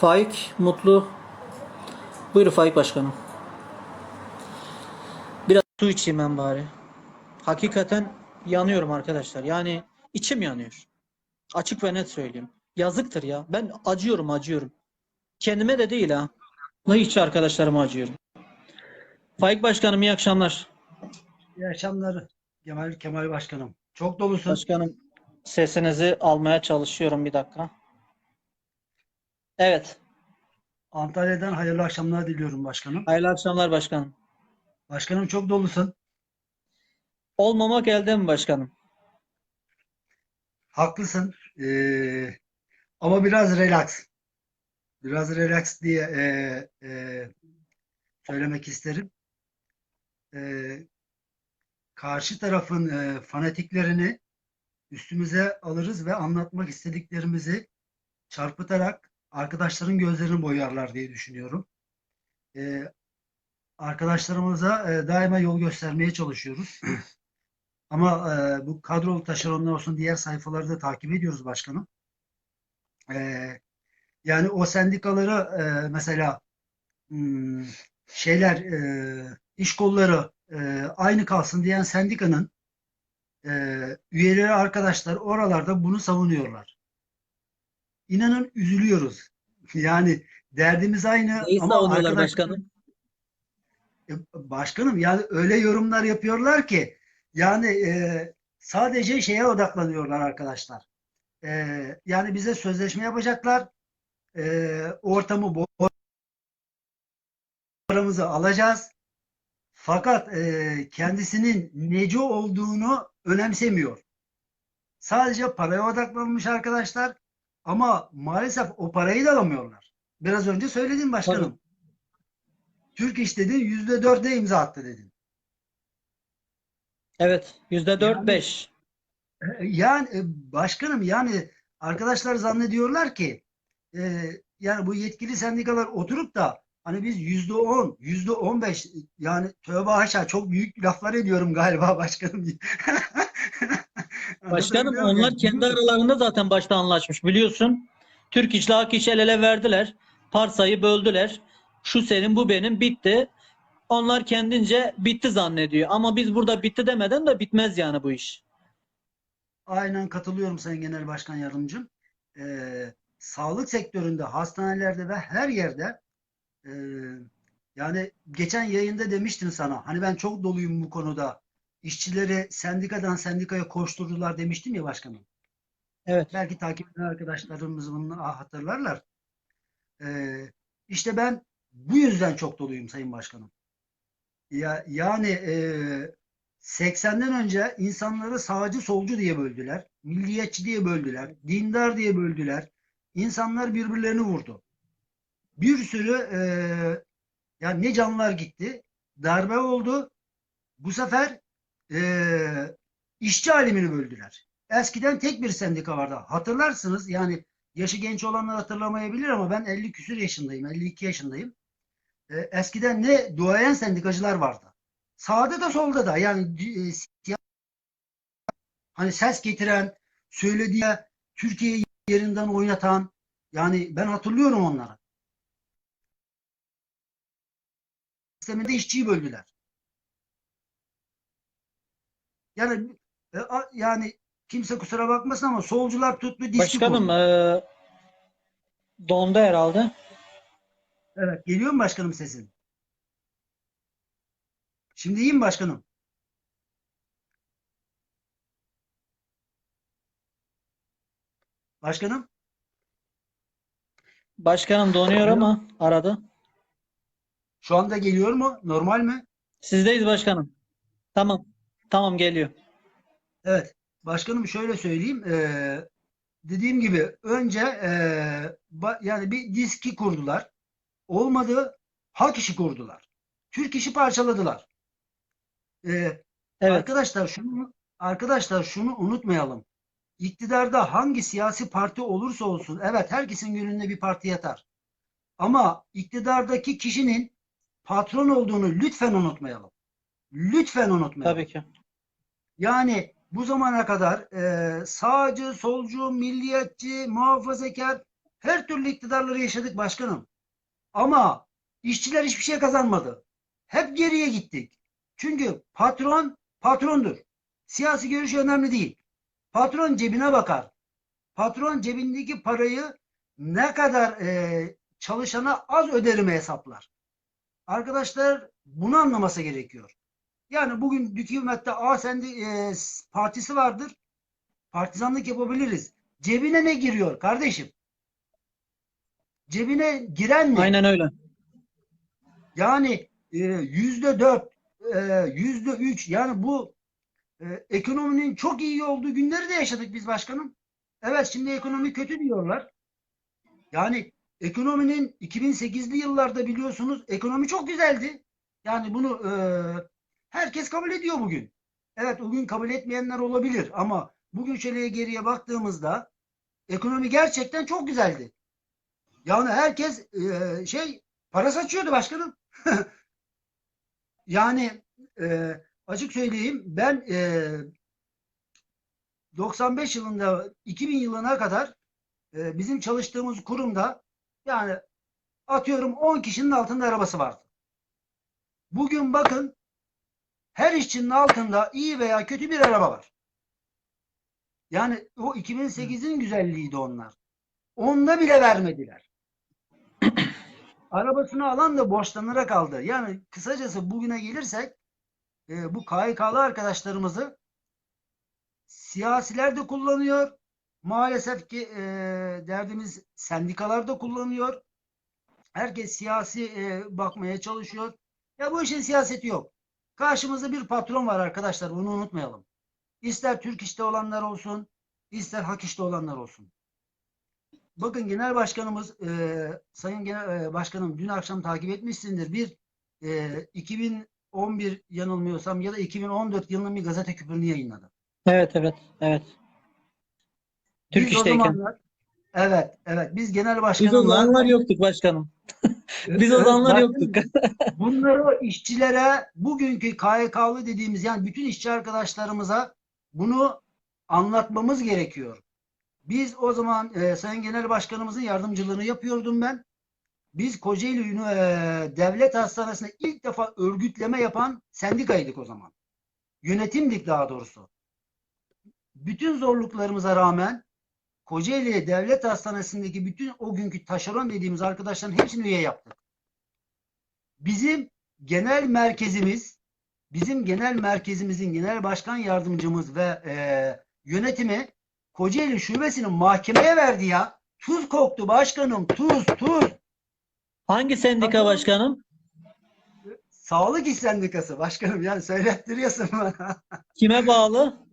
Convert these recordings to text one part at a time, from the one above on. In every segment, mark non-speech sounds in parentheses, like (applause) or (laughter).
Faik Mutlu. Buyurun Faik Başkanım. Biraz su içeyim ben bari. Hakikaten yanıyorum arkadaşlar. Yani içim yanıyor. Açık ve net söyleyeyim. Yazıktır ya. Ben acıyorum acıyorum. Kendime de değil ha. Ne hiç arkadaşlarıma acıyorum. Faik Başkanım iyi akşamlar. İyi akşamlar Kemal, Kemal Başkanım. Çok dolusun. Başkanım sesinizi almaya çalışıyorum bir dakika. Evet. Antalya'dan hayırlı akşamlar diliyorum başkanım. Hayırlı akşamlar başkanım. Başkanım çok dolusun. Olmamak elde mi başkanım? Haklısın. Ee, ama biraz relax. Biraz relax diye ee, ee, söylemek isterim. Ee, karşı tarafın ee, fanatiklerini üstümüze alırız ve anlatmak istediklerimizi çarpıtarak arkadaşların gözlerini boyarlar diye düşünüyorum. Ee, arkadaşlarımıza e, daima yol göstermeye çalışıyoruz. (clears throat) Ama e, bu kadrolu taşeronlar olsun diğer sayfaları da takip ediyoruz başkanım. E, yani o sendikaları e, mesela hmm, şeyler e, iş kolları e, aynı kalsın diyen sendikanın e, üyeleri arkadaşlar oralarda bunu savunuyorlar. İnanın üzülüyoruz. Yani derdimiz aynı Neyi ama savunuyorlar arkadaş- başkanım? e, Başkanım yani öyle yorumlar yapıyorlar ki yani e, sadece şeye odaklanıyorlar arkadaşlar. E, yani bize sözleşme yapacaklar. E, ortamı bo- paramızı alacağız. Fakat e, kendisinin neci olduğunu önemsemiyor. Sadece paraya odaklanmış arkadaşlar. Ama maalesef o parayı da alamıyorlar. Biraz önce söyledim başkanım. Türk İş dedin yüzde dörde imza attı dedin. Evet. Yüzde dört beş. (laughs) Yani e, başkanım yani arkadaşlar zannediyorlar ki e, yani bu yetkili sendikalar oturup da hani biz yüzde on, yüzde on beş yani tövbe haşa çok büyük laflar ediyorum galiba başkanım. (laughs) Başkanım onlar kendi aralarında zaten başta anlaşmış biliyorsun. Türk İş'le Hak İş el ele verdiler. Parsayı böldüler. Şu senin bu benim bitti. Onlar kendince bitti zannediyor. Ama biz burada bitti demeden de bitmez yani bu iş. Aynen katılıyorum Sayın Genel Başkan Yardımcım. Ee, sağlık sektöründe, hastanelerde ve her yerde e, yani geçen yayında demiştin sana hani ben çok doluyum bu konuda. İşçileri sendikadan sendikaya koşturdular demiştim ya başkanım. Evet. Belki takip eden arkadaşlarımız bunu hatırlarlar. Ee, işte ben bu yüzden çok doluyum Sayın Başkanım. Ya, yani e, 80'den önce insanları sağcı solcu diye böldüler. Milliyetçi diye böldüler. Dindar diye böldüler. İnsanlar birbirlerini vurdu. Bir sürü e, ya ne canlar gitti. Darbe oldu. Bu sefer e, işçi alemini böldüler. Eskiden tek bir sendika vardı. Hatırlarsınız yani yaşı genç olanlar hatırlamayabilir ama ben 50 küsür yaşındayım. 52 yaşındayım. E, eskiden ne duayen sendikacılar vardı. Sağda da solda da yani e, siya- hani ses getiren, söylediği Türkiye'yi yerinden oynatan yani ben hatırlıyorum onları. Sisteminde işçiyi böldüler. Yani e, a- yani kimse kusura bakmasın ama solcular tuttu dişli Başkanım kurdu. eee dondu herhalde. Evet, geliyor mu başkanım sesin? Şimdi iyi mi başkanım? Başkanım? Başkanım donuyor ama arada. Şu anda geliyor mu? Normal mi? Sizdeyiz başkanım. Tamam. Tamam geliyor. Evet. Başkanım şöyle söyleyeyim. Ee, dediğim gibi önce ba- yani bir diski kurdular. Olmadı. Hak işi kurdular. Türk işi parçaladılar. Ee, Evet. Arkadaşlar şunu arkadaşlar şunu unutmayalım. İktidarda hangi siyasi parti olursa olsun evet herkesin gönlünde bir parti yatar. Ama iktidardaki kişinin patron olduğunu lütfen unutmayalım. Lütfen unutmayalım. Tabii ki. Yani bu zamana kadar e, sağcı, solcu, milliyetçi, muhafazakar Her türlü iktidarları yaşadık başkanım. Ama işçiler hiçbir şey kazanmadı. Hep geriye gittik. Çünkü patron patrondur. Siyasi görüşü önemli değil. Patron cebine bakar. Patron cebindeki parayı ne kadar e, çalışana az öderim hesaplar. Arkadaşlar bunu anlaması gerekiyor. Yani bugün hükümette A sendi e, partisi vardır. Partizanlık yapabiliriz. Cebine ne giriyor kardeşim? Cebine giren ne? Aynen öyle. Yani e, yüzde dört, e, yüzde üç yani bu e, ekonominin çok iyi olduğu günleri de yaşadık biz başkanım. Evet şimdi ekonomi kötü diyorlar. Yani ekonominin 2008'li yıllarda biliyorsunuz ekonomi çok güzeldi. Yani bunu e, herkes kabul ediyor bugün. Evet o gün kabul etmeyenler olabilir ama bugün şöyle geriye baktığımızda ekonomi gerçekten çok güzeldi. Yani herkes e, şey para saçıyordu başkanım. (laughs) yani e, açık söyleyeyim ben e, 95 yılında 2000 yılına kadar e, bizim çalıştığımız kurumda yani atıyorum 10 kişinin altında arabası vardı. Bugün bakın her işçinin altında iyi veya kötü bir araba var. Yani o 2008'in güzelliğiydi onlar. Onda bile vermediler. Arabasını alan da borçlanarak aldı. Yani kısacası bugüne gelirsek e, bu KHK'lı arkadaşlarımızı siyasiler de kullanıyor. Maalesef ki e, derdimiz sendikalar da kullanıyor. Herkes siyasi e, bakmaya çalışıyor. Ya bu işin siyaseti yok. Karşımızda bir patron var arkadaşlar. Bunu unutmayalım. İster Türk işte olanlar olsun, ister hak işte olanlar olsun. Bakın Genel Başkanımız, e, Sayın Genel e, Başkanım dün akşam takip etmişsindir. Bir e, 2011 yanılmıyorsam ya da 2014 yılının bir gazete küpürünü yayınladı. Evet evet evet. Türk Biz işteyken. zamanlar- evet, evet. Biz Genel Biz o Başkanımla zamanlar yoktuk başkanım. (laughs) Biz o zamanlar yoktuk. (laughs) Bunları işçilere, bugünkü KYK'lı dediğimiz yani bütün işçi arkadaşlarımıza bunu anlatmamız gerekiyor. Biz o zaman e, Sayın Genel Başkanımızın yardımcılığını yapıyordum ben. Biz Kocaeli e, Devlet Hastanesi'nde ilk defa örgütleme yapan sendikaydık o zaman. Yönetimdik daha doğrusu. Bütün zorluklarımıza rağmen Kocaeli Devlet Hastanesi'ndeki bütün o günkü taşeron dediğimiz arkadaşların hepsini üye yaptık. Bizim genel merkezimiz, bizim genel merkezimizin genel başkan yardımcımız ve e, yönetimi Kocaeli şubesinin mahkemeye verdi ya. Tuz koktu başkanım, tuz, tuz. Hangi sendika başkanım? Sağlık İş Sendikası başkanım yani söylettiriyorsun bana. Kime bağlı?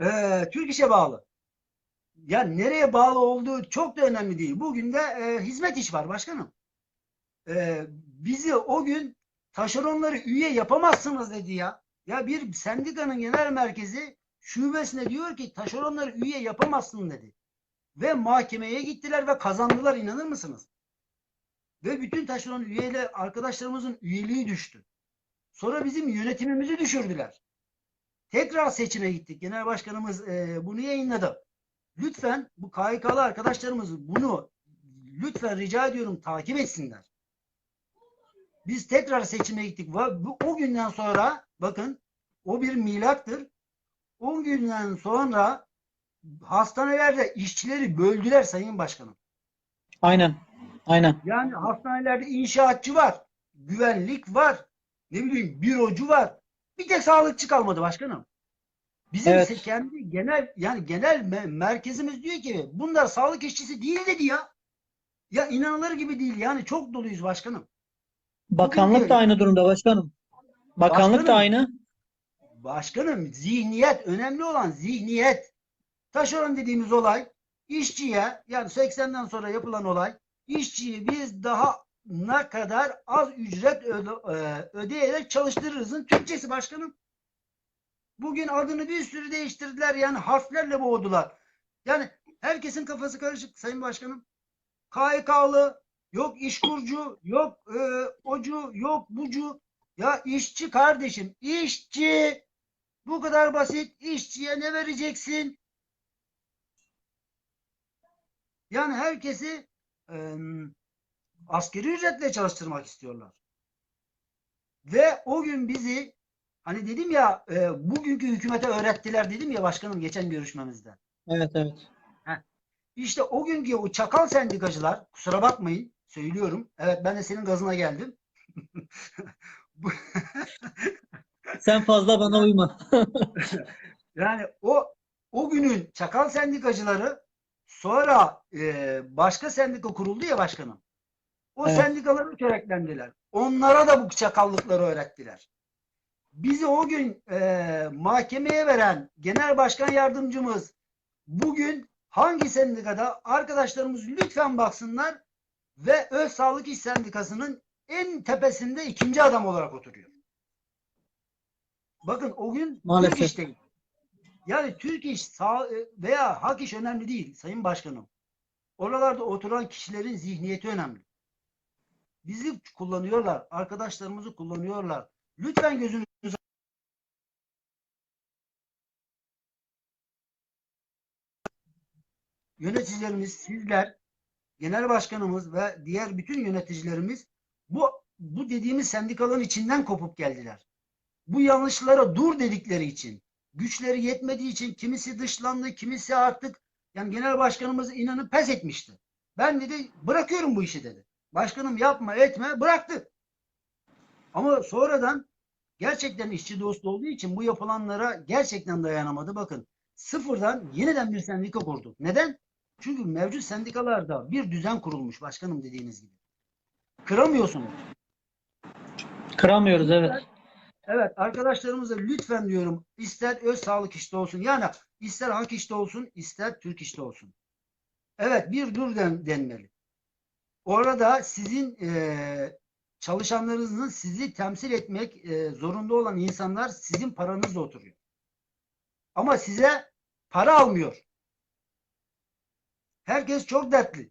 Ee, Türk İş'e bağlı. Ya nereye bağlı olduğu çok da önemli değil. Bugün de e, hizmet iş var başkanım. Ee, bizi o gün taşeronları üye yapamazsınız dedi ya. Ya bir sendikanın genel merkezi şubesine diyor ki taşeronları üye yapamazsın dedi. Ve mahkemeye gittiler ve kazandılar inanır mısınız? Ve bütün taşeron üyeyle arkadaşlarımızın üyeliği düştü. Sonra bizim yönetimimizi düşürdüler. Tekrar seçime gittik. Genel Başkanımız e, bunu yayınladı. Lütfen bu KHK'lı arkadaşlarımız bunu lütfen rica ediyorum takip etsinler. Biz tekrar seçime gittik. Bu, o günden sonra bakın o bir milattır. O günden sonra hastanelerde işçileri böldüler Sayın Başkanım. Aynen. Aynen. Yani hastanelerde inşaatçı var, güvenlik var, ne bileyim bürocu var. Bir tek sağlıkçı kalmadı başkanım. Bizim Evet. kendi genel yani genel me- merkezimiz diyor ki bunlar sağlık işçisi değil dedi ya. Ya inanılır gibi değil yani çok doluyuz başkanım. Bakanlık da aynı durumda başkanım. Bakanlık da Başkanım. aynı. Başkanım zihniyet önemli olan zihniyet. Taşeron dediğimiz olay işçiye yani 80'den sonra yapılan olay işçiyi biz daha ne kadar az ücret öde- e, ödeyerek çalıştırırızın Türkçesi başkanım. Bugün adını bir sürü değiştirdiler yani harflerle boğdular. Yani herkesin kafası karışık sayın başkanım. KYK'lı, yok işkurcu, yok e, ocu, yok bucu. Ya işçi kardeşim, işçi. Bu kadar basit. İşçiye ne vereceksin? Yani herkesi e, askeri ücretle çalıştırmak istiyorlar. Ve o gün bizi hani dedim ya e, bugünkü hükümete öğrettiler dedim ya başkanım geçen görüşmemizde. Evet evet. İşte o günkü o çakal sendikacılar kusura bakmayın söylüyorum. Evet ben de senin gazına geldim. (laughs) Sen fazla bana uyma. (laughs) Yani o o günün çakal sendikacıları sonra e, başka sendika kuruldu ya başkanım. O Evet. sendikaları köreklendiler. Onlara da bu çakallıkları öğrettiler. Bizi o gün e, mahkemeye veren genel başkan yardımcımız bugün hangi sendikada arkadaşlarımız lütfen baksınlar ve Öz Sağlık İş Sendikası'nın en tepesinde ikinci adam olarak oturuyor. Bakın o gün Maalesef. Türk İş'teydi. Yani Türk İş sağ, veya Hak İş önemli değil Sayın Başkanım. Oralarda oturan kişilerin zihniyeti önemli. Bizi kullanıyorlar, arkadaşlarımızı kullanıyorlar. Lütfen gözünüzü yöneticilerimiz, sizler, genel başkanımız ve diğer bütün yöneticilerimiz bu bu dediğimiz sendikaların içinden kopup geldiler. Bu yanlışlara dur dedikleri için, güçleri yetmediği için kimisi dışlandı, kimisi artık yani genel başkanımız inanın pes etmişti. Ben dedi bırakıyorum bu işi dedi. Başkanım yapma etme bıraktı. Ama sonradan gerçekten işçi dostu olduğu için bu yapılanlara gerçekten dayanamadı. Bakın sıfırdan yeniden bir sendika kurduk. Neden? Çünkü mevcut sendikalarda bir düzen kurulmuş başkanım dediğiniz gibi. Kıramıyorsunuz. Kıramıyoruz evet. Evet arkadaşlarımıza lütfen diyorum ister öz sağlık işte olsun yani ister hak işte olsun ister Türk işte olsun. Evet bir dur den, denmeli. Orada sizin eee, çalışanlarınızın sizi temsil etmek eee, zorunda olan insanlar sizin paranızla oturuyor. Ama size para almıyor. Herkes çok dertli.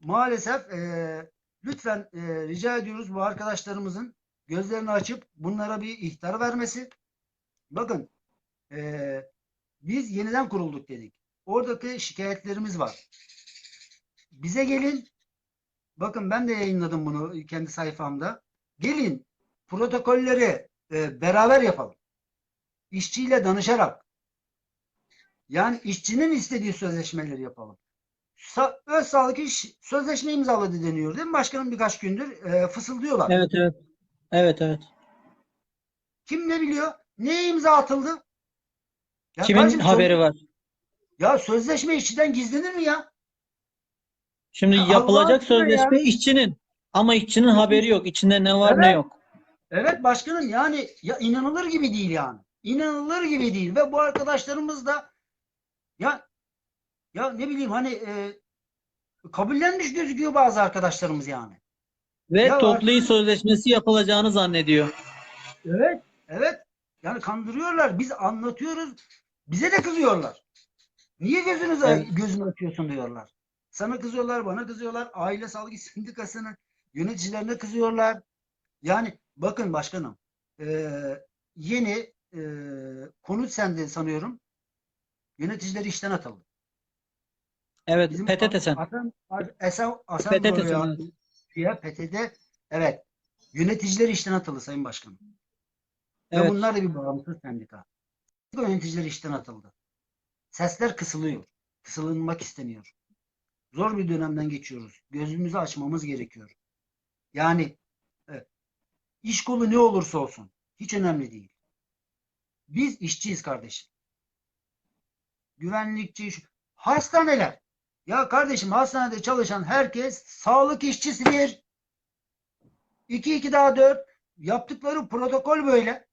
Maalesef eee, lütfen eee, rica ediyoruz bu arkadaşlarımızın gözlerini açıp bunlara bir ihtar vermesi. Bakın eee, biz yeniden kurulduk dedik. Oradaki şikayetlerimiz var. Bize gelin. Bakın ben de yayınladım bunu kendi sayfamda. Gelin protokolleri e, beraber yapalım. İşçiyle danışarak. Yani işçinin istediği sözleşmeleri yapalım. Sa öz sağlık iş sözleşme imzaladı deniyor değil mi? Başkanım birkaç gündür e, fısıldıyorlar. Evet evet. Evet evet. Kim ne biliyor? Neye imza atıldı? Ya Kimin kardeşim, haberi söz- var? Ya sözleşme işçiden gizlenir mi ya? Şimdi Ya yapılacak sözleşme ya. işçinin. Ama işçinin haberi yok. İçinde ne var ne Evet. yok. Evet başkanım yani ya inanılır gibi değil yani. İnanılır gibi değil ve bu arkadaşlarımız da ya ya ne bileyim hani e, kabullenmiş gözüküyor bazı arkadaşlarımız yani. Ve Ya toplu iş sözleşmesi yapılacağını zannediyor. Evet. Evet. Yani kandırıyorlar. Biz anlatıyoruz. Bize de kızıyorlar. Niye gözünüzü Evet. gözünü açıyorsun diyorlar. Sana kızıyorlar, bana kızıyorlar. Aile Sağlık İş Sendikası'nın yöneticilerine kızıyorlar. Yani bakın başkanım eee, yeni eee konut sende sanıyorum. Yöneticileri işten atıldı. Evet, Bizim PTT sen. Asan, Esen, Asan PTT sen, evet. Ya PTT evet. Yöneticileri işten atıldı Sayın Başkanım. Ve Evet. bunlar da bir bağımsız sendika. Yöneticiler işten atıldı. Sesler kısılıyor. Kısılınmak isteniyor. Zor bir dönemden geçiyoruz. Gözümüzü açmamız gerekiyor. Yani evet, iş kolu ne olursa olsun hiç önemli değil. Biz işçiyiz kardeşim. Güvenlikçi, hastaneler. Ya kardeşim hastanede çalışan herkes sağlık işçisidir. 2 2 daha 4 yaptıkları protokol böyle.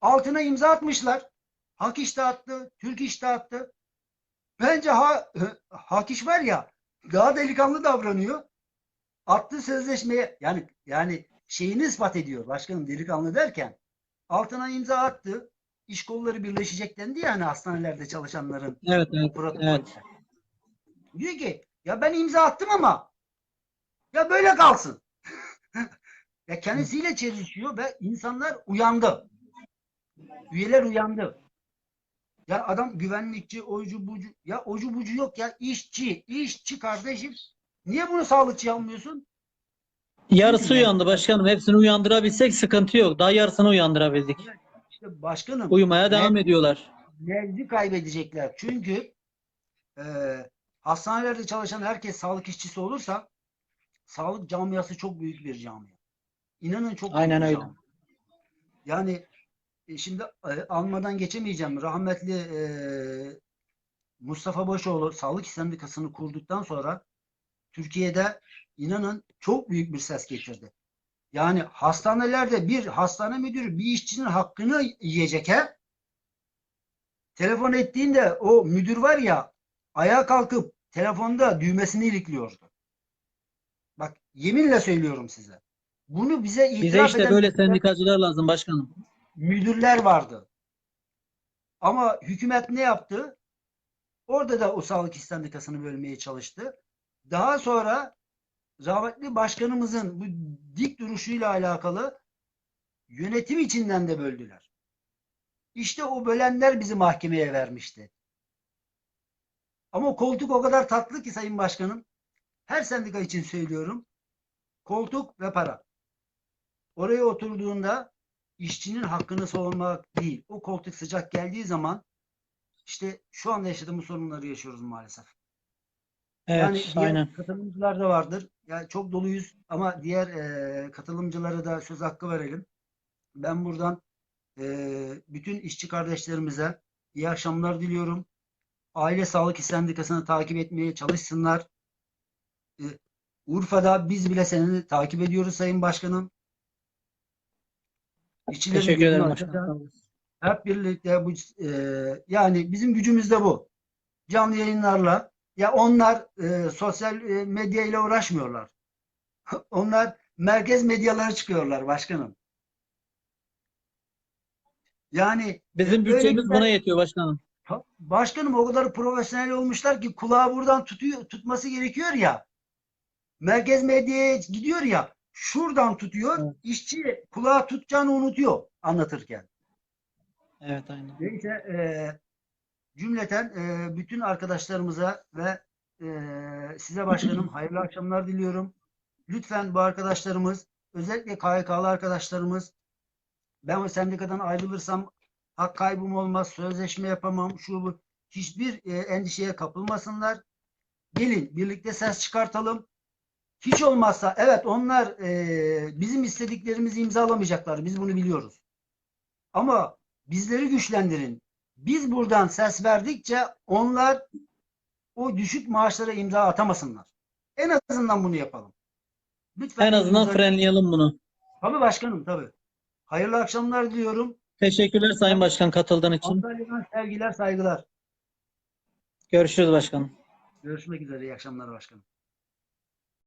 Altına imza atmışlar. Hak iş dağıttı, Türk iş dağıttı. Bence ha, (laughs) Hak iş var ya daha delikanlı davranıyor. Attığı sözleşmeye yani yani şeyini ispat ediyor başkanım delikanlı derken altına imza attı. İş kolları birleşecek dendi yani hastanelerde çalışanların Evet, evet, protokolde. evet. Diyor ki ya ben imza attım ama ya böyle kalsın. (laughs) ya kendisiyle çelişiyor ve insanlar uyandı. Üyeler uyandı. Ya adam güvenlikçi, oycu bucu. Ya oycu bucu yok ya. işçi, işçi kardeşim. Niye bunu sağlıkçıya almıyorsun? Yarısı Çünkü- uyandı başkanım. Hepsini uyandırabilsek sıkıntı yok. Daha yarısını uyandırabildik. İşte başkanım Uyumaya devam ediyorlar. nevzi kaybedecekler. Çünkü e, hastanelerde çalışan herkes sağlık işçisi olursa sağlık camiası çok büyük bir camia. İnanın çok büyük Aynen bir öyle. camia. Yani şimdi e, almadan geçemeyeceğim. Rahmetli e, Mustafa Başoğlu Sağlık Sendikası'nı kurduktan sonra Türkiye'de inanın çok büyük bir ses getirdi. Yani hastanelerde bir hastane müdürü bir işçinin hakkını yiyecek he. Telefon ettiğinde o müdür var ya ayağa kalkıp telefonda düğmesini ilikliyordu. Bak yeminle söylüyorum size. Bunu bize Bize itiraf işte eden böyle sendikacılar lazım başkanım. Müdürler vardı. Ama hükümet ne yaptı? Orada da o sağlık İş sendikasını bölmeye çalıştı. Daha sonra rahmetli başkanımızın bu dik duruşuyla alakalı yönetim içinden de böldüler. İşte o bölenler bizi mahkemeye vermişti. Ama koltuk o kadar tatlı ki Sayın Başkanım. Her sendika için söylüyorum. Koltuk ve para. Oraya oturduğunda işçinin hakkını savunmak değil. O koltuk sıcak geldiği zaman işte şu anda yaşadığımız sorunları yaşıyoruz maalesef. Evet, Yani diğer aynen. katılımcılar da vardır. Yani çok doluyuz ama diğer e, katılımcılara da söz hakkı verelim. Ben buradan e, bütün işçi kardeşlerimize iyi akşamlar diliyorum. Aile Sağlık İş Sendikası'nı takip etmeye çalışsınlar. E, Urfa'da biz bile seni takip ediyoruz Sayın Başkanım. İşçilerin Teşekkür ederim başkanım. Hep birlikte bu e, yani bizim gücümüz de bu. Canlı yayınlarla ya onlar e, sosyal e, medya ile uğraşmıyorlar. (laughs) onlar merkez medyalara çıkıyorlar başkanım. Yani Bizim Öyle bütçemiz güzel- buna yetiyor başkanım. başkanım o kadar profesyonel olmuşlar ki kulağı buradan tutuyor tutması gerekiyor ya. Merkez medyaya gidiyor ya şuradan tutuyor. Evet. işçi kulağı tutacağını unutuyor anlatırken. Evet aynen. Neyse e, cümleten e, bütün arkadaşlarımıza ve e, size başkanım (clears throat) hayırlı akşamlar diliyorum. Lütfen bu arkadaşlarımız özellikle KYK'lı arkadaşlarımız ben o sendikadan ayrılırsam hak kaybım olmaz, sözleşme yapamam, şu bu hiçbir e, endişeye kapılmasınlar. Gelin birlikte ses çıkartalım. Hiç olmazsa evet onlar e, bizim istediklerimizi imzalamayacaklar. Biz bunu biliyoruz. Ama bizleri güçlendirin. Biz buradan ses verdikçe onlar o düşük maaşlara imza atamasınlar. En azından bunu yapalım. Lütfen En azından gözünüzü- frenleyelim bunu. Tabii başkanım tabii. Hayırlı akşamlar diliyorum. Teşekkürler Sayın Başkan katıldığın için. Antalya'dan sevgiler, saygılar. Görüşürüz başkanım. Görüşmek üzere. İyi akşamlar başkanım.